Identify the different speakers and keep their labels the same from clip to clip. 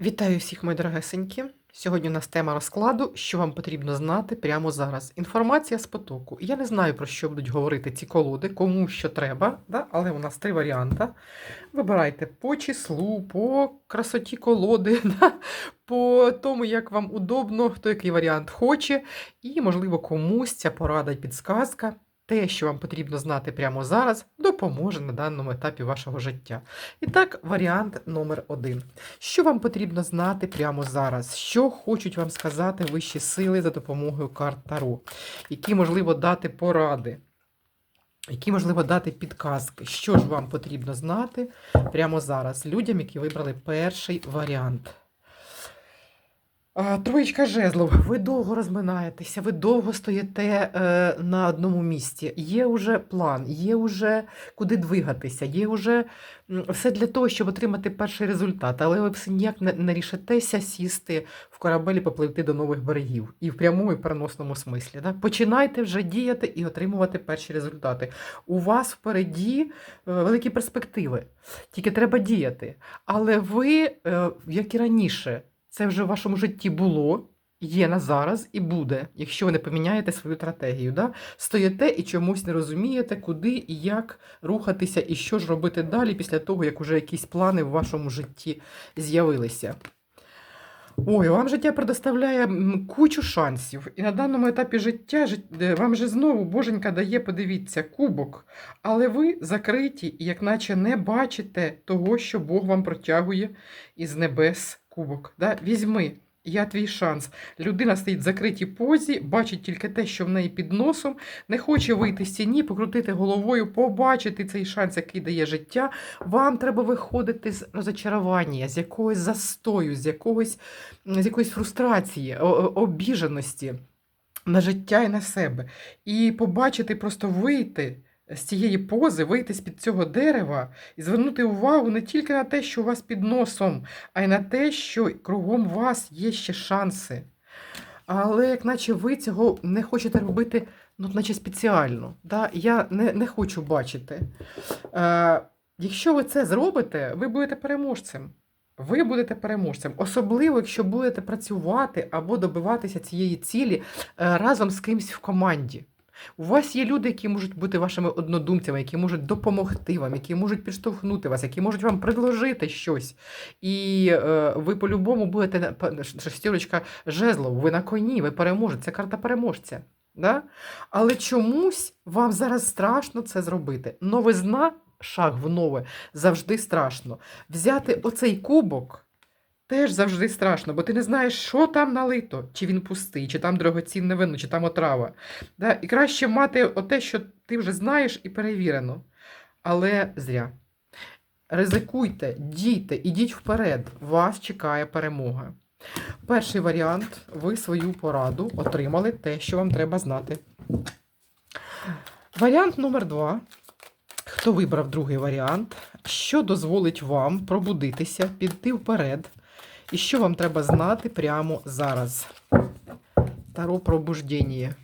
Speaker 1: Вітаю всіх, мої дорогесенькі. Сьогодні у нас тема розкладу, що вам потрібно знати прямо зараз. Інформація з потоку. Я не знаю, про що будуть говорити ці колоди, кому що треба, да? але у нас три варіанти. Вибирайте по числу, по красоті колоди, да? по тому, як вам удобно, хто який варіант хоче, і, можливо, комусь ця порада і підсказка. Те, що вам потрібно знати прямо зараз, допоможе на даному етапі вашого життя. І так, варіант номер один. Що вам потрібно знати прямо зараз? Що хочуть вам сказати вищі сили за допомогою карт Таро? Які можливо дати поради? Які можливо дати підказки? Що ж вам потрібно знати прямо зараз людям, які вибрали перший варіант? Троєчка жезлов, ви довго розминаєтеся, ви довго стоїте е, на одному місці. Є вже план, є вже куди двигатися, є вже все для того, щоб отримати перший результат. Але ви все ніяк не, не рішитеся сісти в корабель і попливти до нових берегів. І в прямому і переносному смислі. Да? Починайте вже діяти і отримувати перші результати. У вас впереді е, великі перспективи, тільки треба діяти. Але ви, е, як і раніше, це вже в вашому житті було, є на зараз і буде, якщо ви не поміняєте свою стратегію. Да? Стоїте і чомусь не розумієте, куди і як рухатися, і що ж робити далі після того, як уже якісь плани в вашому житті з'явилися. Ой, вам життя предоставляє кучу шансів. І на даному етапі життя вам же знову боженька дає, подивіться, кубок. Але ви закриті і як наче не бачите того, що Бог вам протягує із небес кубок. Да? Візьми, я твій шанс. Людина стоїть в закритій позі, бачить тільки те, що в неї під носом, не хоче вийти з тіні, покрутити головою, побачити цей шанс, який дає життя. Вам треба виходити з розочарування, з якогось застою, з якогось, з якоїсь фрустрації, обіженості на життя і на себе. І побачити, просто вийти з цієї пози, вийти з-під цього дерева і звернути увагу не тільки на те, що у вас під носом, а й на те, що кругом вас є ще шанси. Але як наче ви цього не хочете робити, ну, наче спеціально. Да? Я не, не хочу бачити. Е, якщо ви це зробите, ви будете переможцем. Ви будете переможцем, особливо, якщо будете працювати або добиватися цієї цілі е, разом з кимсь в команді. У вас є люди, які можуть бути вашими однодумцями, які можуть допомогти вам, які можуть підштовхнути вас, які можуть вам предложити щось. І е, ви по-любому будете шестерочка жезлов, ви на коні, ви переможете. Це карта переможця. Да? Але чомусь вам зараз страшно це зробити. Новизна, шаг в нове, завжди страшно. Взяти оцей кубок. Теж завжди страшно, бо ти не знаєш, що там налито, чи він пустий, чи там дорогоцінне вино, чи там отрава. Да? І краще мати оте, що ти вже знаєш і перевірено. Але зря. Ризикуйте, дійте, ідіть вперед. Вас чекає перемога. Перший варіант: ви свою пораду отримали те, що вам треба знати. Варіант номер два. Хто вибрав другий варіант, що дозволить вам пробудитися, піти вперед, і що вам треба знати прямо зараз? Таро пробуждення.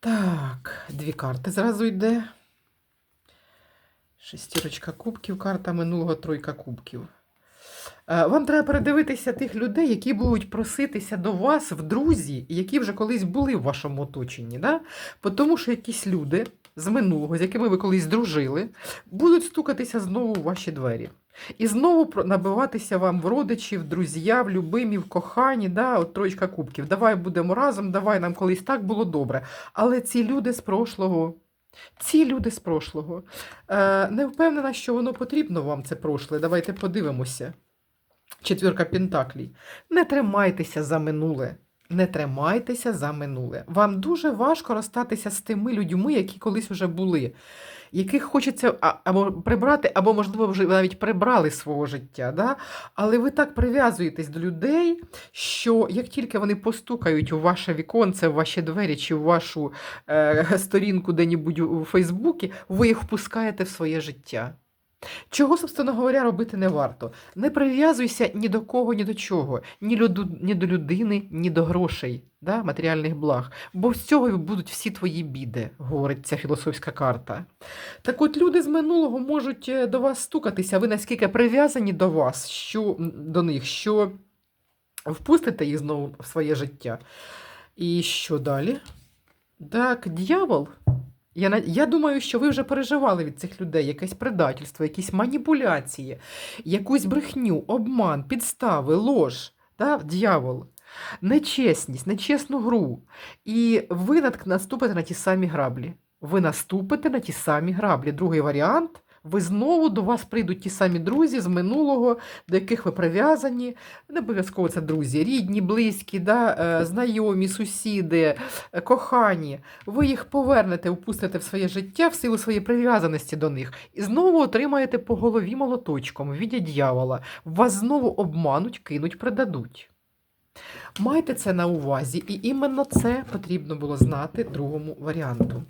Speaker 1: Так, дві карти зразу йде. Шестірочка кубків, карта минулого тройка кубків. Е, Вам треба передивитися тих людей, які будуть проситися до вас в друзі, які вже колись були в вашому оточенні. Да? Тому що якісь люди з минулого, з якими ви колись дружили, будуть стукатися знову у ваші двері. І знову набиватися вам в родичі, в друзі, в любимі, в кохані, да, от троєчка кубків. Давай будемо разом, давай нам колись так було добре. Але ці люди з прошлого. Ці люди з прошлого. Е, не впевнена, що воно потрібно вам це прошле. Давайте подивимося. Четвірка Пентаклій. Не тримайтеся за минуле. Не тримайтеся за минуле. Вам дуже важко розстатися з тими людьми, які колись вже були, яких хочеться або прибрати, або, можливо, вже навіть прибрали свого життя. Да? Але ви так прив'язуєтесь до людей, що як тільки вони постукають у ваше віконце, в ваші двері чи в вашу е, сторінку де-небудь у Фейсбуці, ви їх впускаєте в своє життя. Чого, собственно говоря, робити не варто. Не прив'язуйся ні до кого, ні до чого, ні, люду, ні до людини, ні до грошей, да, матеріальних благ. Бо з цього будуть всі твої біди, говорить ця філософська карта. Так от люди з минулого можуть е, до вас стукатися, ви наскільки прив'язані до вас, що, до них, що впустите їх знову в своє життя. І що далі? Так, дьявол. Я, я думаю, що ви вже переживали від цих людей якесь предательство, якісь маніпуляції, якусь брехню, обман, підстави, лож, да? дьявол, нечесність, нечесну гру. І ви наступите на ті самі граблі. Ви наступите на ті самі граблі. Другий варіант. Ви знову до вас прийдуть ті самі друзі з минулого, до яких ви прив'язані. Не обов'язково це друзі, рідні, близькі, да, е, знайомі, сусіди, е, кохані ви їх повернете, впустите в своє життя в силу своєї прив'язаності до них, і знову отримаєте по голові молоточком в віді дьявола. Вас знову обмануть, кинуть, предадуть. Майте це на увазі, і іменно це потрібно було знати другому варіанту.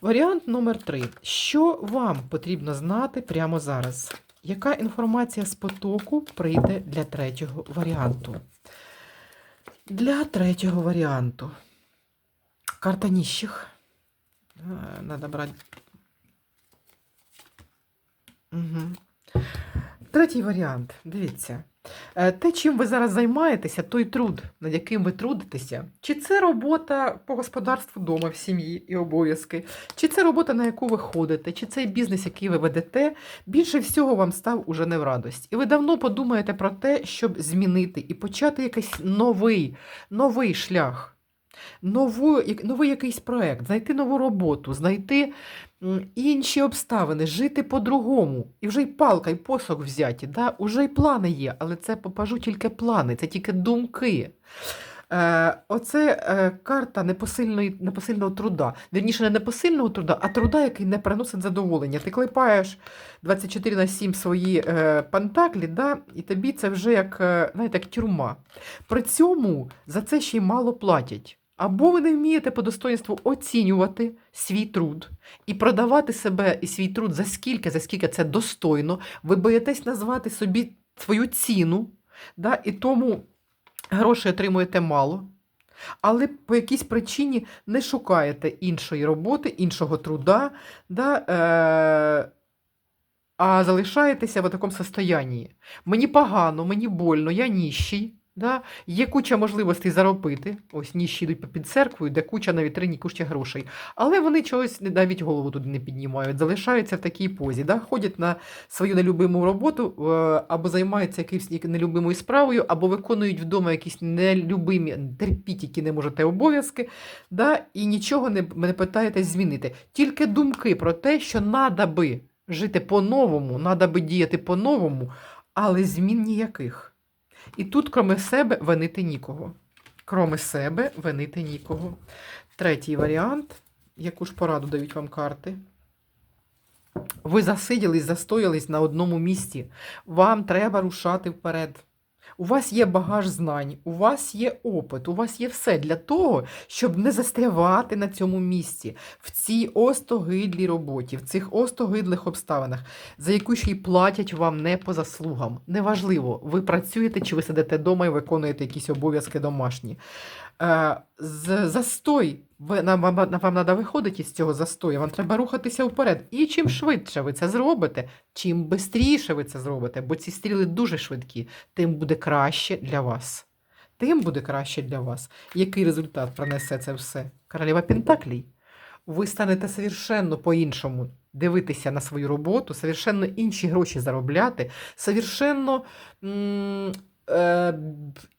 Speaker 1: Варіант номер три. Що вам потрібно знати прямо зараз? Яка інформація з потоку прийде для третього варіанту? Для третього варіанту. Карта нищих. Е, Надо брати. Угу. Третій варіант. Дивіться. Е, Те, чим ви зараз займаєтеся, той труд, над яким ви трудитеся, чи це робота по господарству вдома в сім'ї і обов'язки, чи це робота, на яку ви ходите, чи цей бізнес, який ви ведете, більше всього вам став уже не в радость. І ви давно подумаєте про те, щоб змінити і почати якийсь новий, новий шлях. Нову, новий якийсь проект, знайти нову роботу, знайти інші обставини, жити по-другому. І вже й палка, і посох взяті, да? уже й плани є, але це попажу тільки плани, це тільки думки. Е, оце е, карта непосильної, непосильного труда. Вірніше, не непосильного труда, а труда, який не приносить задоволення. Ти клепаєш 24 на 7 свої е, пантаклі, да? і тобі це вже як, е, знаєте, як тюрма. При цьому за це ще й мало платять. Або ви не вмієте по достоинству оцінювати свій труд і продавати себе і свій труд за скільки, за скільки це достойно. Ви боїтесь назвати собі свою ціну, да? і тому грошей отримуєте мало. Але по якійсь причині не шукаєте іншої роботи, іншого труда, да? е- а залишаєтеся в такому состоянні. Мені погано, мені больно, я ніщий. Да? Є куча можливостей заробити. Ось ніщі йдуть під церквою, де куча на вітрині куча грошей. Але вони чогось навіть голову туди не піднімають, залишаються в такій позі. Да? Ходять на свою нелюбиму роботу е, або займаються ні- нелюбимою справою, або виконують вдома якісь нелюбимі, терпіть, які не можете обов'язки, да? і нічого не, не питаєтесь змінити. Тільки думки про те, що надо би жити по-новому, надо би діяти по-новому, але змін ніяких. І тут, кроме себе, винити нікого. Кроме себе, винити нікого. Третій варіант, яку ж пораду дають вам карти. Ви засиділись, застоялись на одному місці. Вам треба рушати вперед. У вас є багаж знань, у вас є опит, у вас є все для того, щоб не застрявати на цьому місці, в цій остогидлій роботі, в цих остогидлих обставинах, за яку ще й платять вам не по заслугам. Неважливо, ви працюєте чи ви сидите вдома і виконуєте якісь обов'язки домашні. Е, застой, ви, нам, вам, треба виходити з цього застою, вам треба рухатися вперед. І чим швидше ви це зробите, чим швидше ви це зробите, бо ці стріли дуже швидкі, тим буде краще для вас. Тим буде краще для вас. Який результат принесе це все? Королева Пентаклій. Ви станете совершенно по-іншому дивитися на свою роботу, совершенно інші гроші заробляти, совершенно е,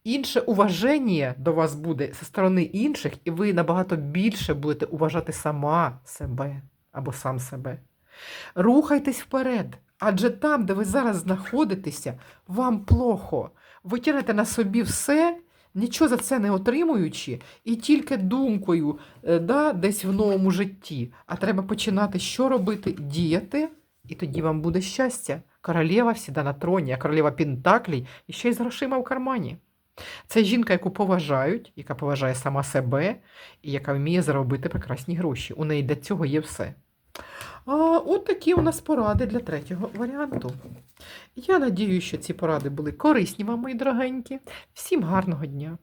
Speaker 1: інше уваження до вас буде зі сторони інших, і ви набагато більше будете уважати сама себе або сам себе. Рухайтесь вперед, адже там, де ви зараз знаходитеся, вам плохо. Ви тягнете на собі все, нічого за це не отримуючи, і тільки думкою е, да, десь в новому житті. А треба починати що робити? Діяти, і тоді вам буде щастя. Королева всіда на троні, а королева Пентаклій і ще й з грошима в кармані. Це жінка, яку поважають, яка поважає сама себе і яка вміє заробити прекрасні гроші. У неї для цього є все. А от такі у нас поради для третього варіанту. Я надію, що ці поради були корисні вам, мої дорогенькі. Всім гарного дня!